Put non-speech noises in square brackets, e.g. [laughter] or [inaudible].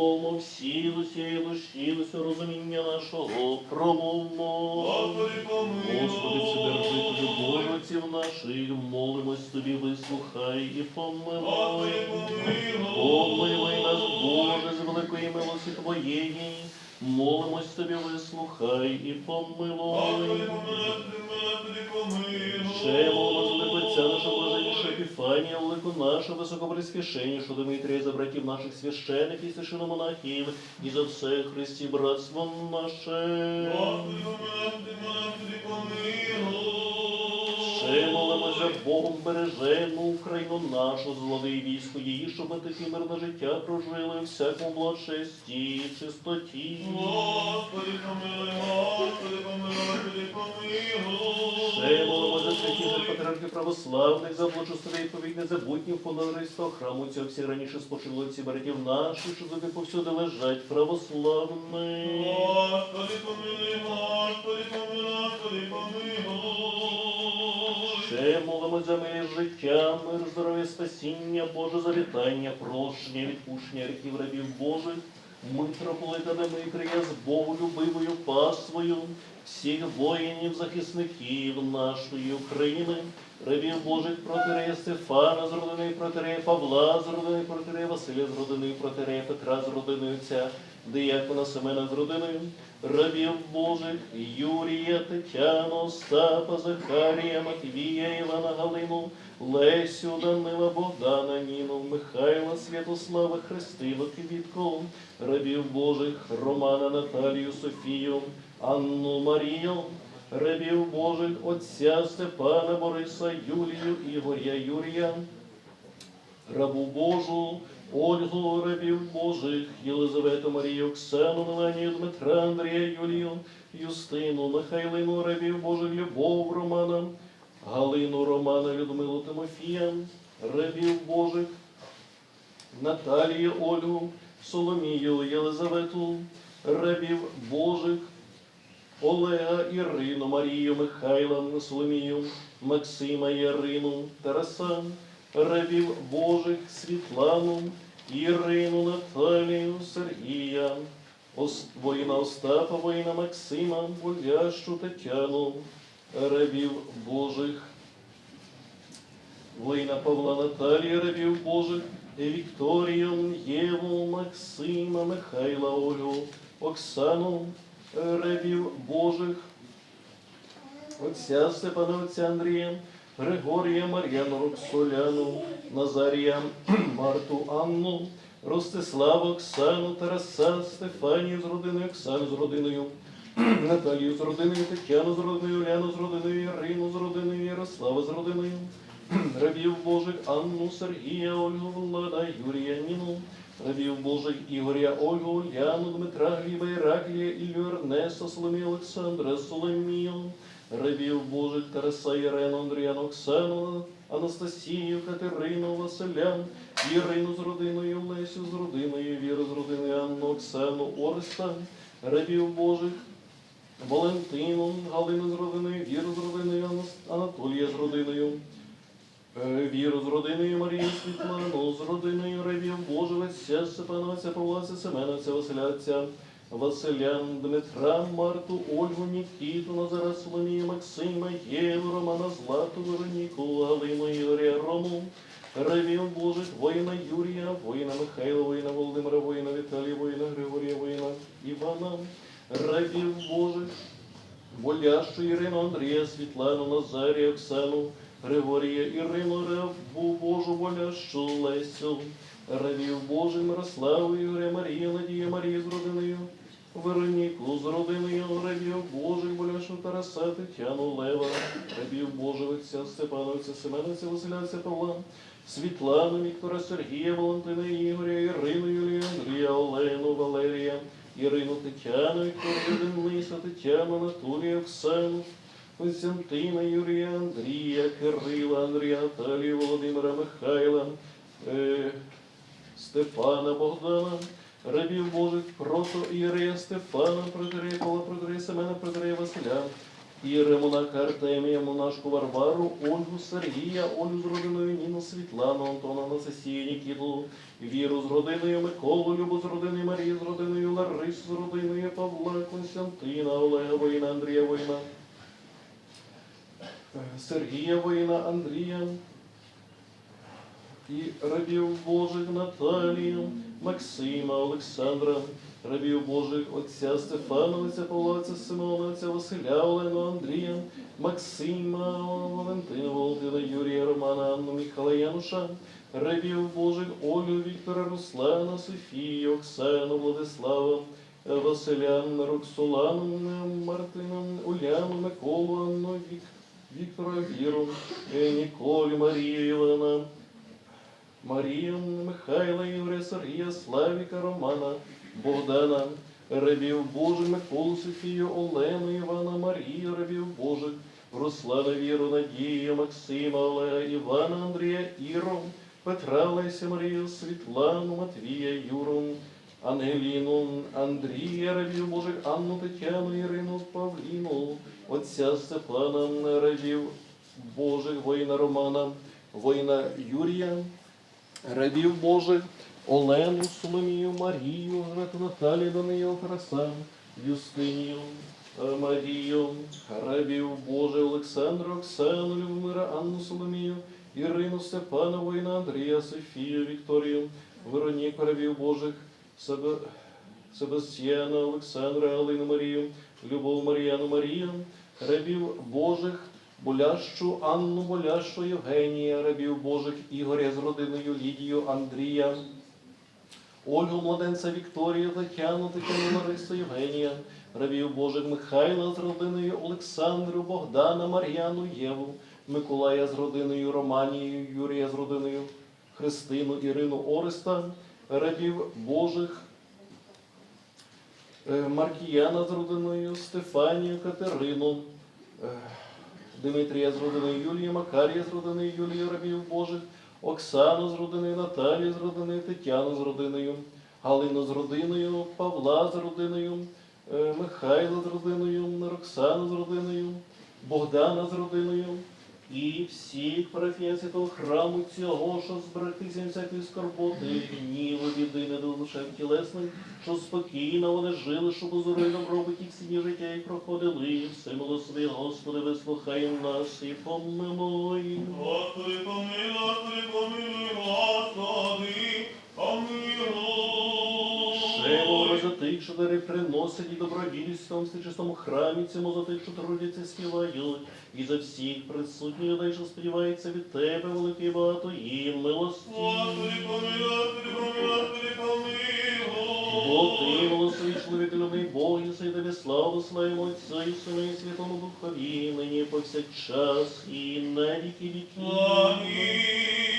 Промовмо всі з усієї душі, з усього розуміння нашого, промовмо. Господи, помилуй. Господи, вседержителю Боже, наших, молимось тобі, вислухай і помилуй. Господи, помилуй. Помилуй нас, Боже, з великої милості Твоєї, молимось тобі, вислухай і помилуй. Ще молимо за нашого блаженніша Епіфанія, велику нашу високопресвященнішу Дмитрія, за братів наших священиків, священомонахів, і за все Христі братство наше. Господи, помилуй, Молимо за Богом бережену Україну нашу, злови і військо її, щоб ми таке мирне життя прожили всякому благочесті і чистоті. Господи, помилуй, Господи, помилуй, Господи, помилуй. Ще молимо за святіших патріархів православних, за благочестиві відповідь незабутнім фондаристів храму цього всі раніше спочили отці братів наших, що туди повсюди лежать православні. Господи, помилуй, Господи, помилуй, Господи, помилуй. Ще молимо за мир життя, мир, здоров'я, спасіння, Боже завітання, прощення, відпущення гріхів рабів Божих, митрополита Дмитрія з Богу любивою пасвою, всіх воїнів, захисників нашої України, рабів Божих протирея Стефана з родини протирея Павла з родини протирея Василя з родини протирея Петра з родиною ця, Диякона Семена з родиною, рабів Божих Юрія, Тетяну, Остапа, Захарія, Матвія, Івана Галину, Лесю, Данила, Богдана, Ніну, Михайла, Святослава, Христину, Квітку, рабів Божих Романа, Наталію, Софію, Анну Марію, рабів Божих Отця Степана, Бориса, Юлію, Ігоря, Юрія, рабу Божу, Ольгу, рабів Божих, Єлизавету Марію, Оксану, Меланію, Дмитра, Андрія, Юлію, Юстину, Михайлину, рабів Божих, Любов, Романа, Галину, Романа, Людмилу, Тимофія, рабів Божих, Наталію, Ольгу, Соломію, Єлизавету, рабів Божих, Олега, Ірину, Марію, Михайла, Соломію, Максима, Ярину, Тараса, рабів Божих, Світлану, Ірину, Наталію, Сергія, воїна Остапа, воїна Максима, Болящу Тетяну, рабів Божих, воїна Павла Наталія, рабів Божих, Вікторію, Єву, Максима, Михайла, Ольгу, Оксану, рабів Божих, Отця Степана, отця Андрія, Григорія, Мар'яну, Роксоляну, Назарія, [clears throat] Марту, Анну, Ростислава, Оксану, Тараса, Стефанію з родиною, Оксану з родиною, [clears throat] Наталію з родиною, Тетяну з родиною, Уляну з родиною, Ірину з родиною, Ярослава з родиною, [clears throat] рабів Божих, Анну, Сергія, Ольгу, Влада, Юрія, Ніну, рабів Божих, Ігоря, Ольгу, Уляну, Дмитра, Гліба, Іраклія, Іллю, Ернеста, Соломію, Олександра, Соломію, рабів Божих, Тараса, Ірену, Андріану, Оксану, Анастасію, Катерину, Василя, Ірину з родиною, Лесю з родиною, Віру з родиною, Анну, Оксану, Ореста, рабів Божих, Валентину, Галину з родиною, Віру з родиною, Анатолія з родиною, е, Віру з родиною, Марію Світлану, з родиною. Рабів Божого, Отця Степана, Отця Павла, Отця Семена, Отця Василя, Отця Василя, Дмитра, Марту, Ольгу, Нікіту, Назара, Соломію, Максима, Єву, Романа, Злату, Вероніку, Галину, Ігоря, Рому, рабів Божих, воїна Юрія, воїна Михайла, воїна Володимира, воїна Віталія, воїна Григорія, воїна Івана, рабів Божих, Болящу Ірину, Андрія, Світлану, Назарія, Оксану, Григорія, Ірину, Рабу Божу, Болящу, Лесю, рабів Божих, Мирославу, Ігоря, Марію, Надію, Марію з родиною, Вероніку з родиною, рабів Божих, Болящу, Тараса, Тетяну, Лева, рабів Божих, Отця Степана, Отця Семена, Отця Василя, Отця Павла, Світлану, Віктора, Сергія, Валентина, Ігоря, Ірину, Юлію, Андрія, Олену, Валерія, Ірину, Тетяну, Вікторію, Дениса, Тетяну, Анатолія, Оксану, Константина, Юрія, Андрія, Кирила, Андрія, Наталію, Володимира, Михайла, е, Степана, Богдана, рабів Божих, прото Ірея, Стефана, Протирея, Павла, Протирея, Семена, Протирея, Василя, Іри, монаха Артемія, монашку Варвару, Ольгу Сергія, Ольгу з родиною Ніну, Світлану, Антона, Анастасію, Нікіту, Віру з родиною Миколу, Любу з родиною Марії, з родиною Ларису, з родиною Павла, Константина, Олега Воїна, Андрія Воїна, Сергія Воїна, Андрія, і рабів Божих Наталію, Максима, Олександра, рабів Божих отця Стефана, отця Павла, отця Симона, отця Василя, Олену, Андрія, Максима, Валентина, Володина, Юрія, Романа, Анну, Михайла, Януша, рабів Божих Олю, Віктора, Руслана, Софію, Оксану, Владислава, Василя, Роксолану, Мартина, Уляну, Миколу, Анну, Вік, Віктора, Віру, Ніколі, Марію, Івана, Марію, Михайла, Ігоря, Сергія, Славіка, Романа, Богдана, рабів Божих, Миколу, Софію, Олену, Івана, Марію, рабів Божих, Руслана, Віру, Надію, Максима, Олега, Івана, Андрія, Іру, Петра, Леся, Марію, Світлану, Матвія, Юру, Ангеліну, Андрія, рабів Божих, Анну, Тетяну, Ірину, Павліну, отця Степана, рабів Божих, воїна Романа, воїна Юрія, рабів Божих, Олену, Соломію, Марію, Грету Наталію, Данию, Тараса, Юстинію, е, Марію, рабів Божих, Олександра, Оксану, Любомира, Анну Соломію, Ірину, Степана, воїна, Андрія, Софію, Вікторію, Вероніку, рабів Божих, Себе, Себастьяна, Олександра, Алину Марію, Любов Мар'яну Марію, рабів Божих, Болящу Анну Болящу Євгенія, рабів Божих Ігоря з родиною Лідію Андрія, Ольгу Младенця Вікторію, Тетяну, Тетяну Ларису Євгенія, рабів Божих Михайла з родиною Олександру, Богдана, Мар'яну, Єву, Миколая з родиною Романію, Юрія з родиною Христину, Ірину Ореста, рабів Божих е, Маркіяна з родиною Стефанію, Катерину, Дмитрія з родини Юлії, Макарія з родини Юлії, рабів Божих, Оксану з родини Наталію з родини, Тетяну з родиною, Галину з родиною, Павла з родиною, е, Михайла з родиною, Роксану з родиною, Богдана з родиною. І всіх парафіян того храму цього, що зберегтися всякої скорботи, гніву, біди, не до душев тілесних, що спокійно вони жили, щоб у робить їх всі дні життя і проходили. Все милосові, Господи, вислухай нас і помилуй. Господи, помилуй, Господи, помилуй, дари приносять і добродійством в чистому храмі цьому, за тих, що трудяться, співають, і за всіх присутніх людей, що сподіваються від Тебе, великий багато і милості. Бо ти, голосовий чоловік, любий Бог, і сей тобі славу славимо Отцю і Сину і Святому Духові, нині повсякчас і на віки віків. Амінь.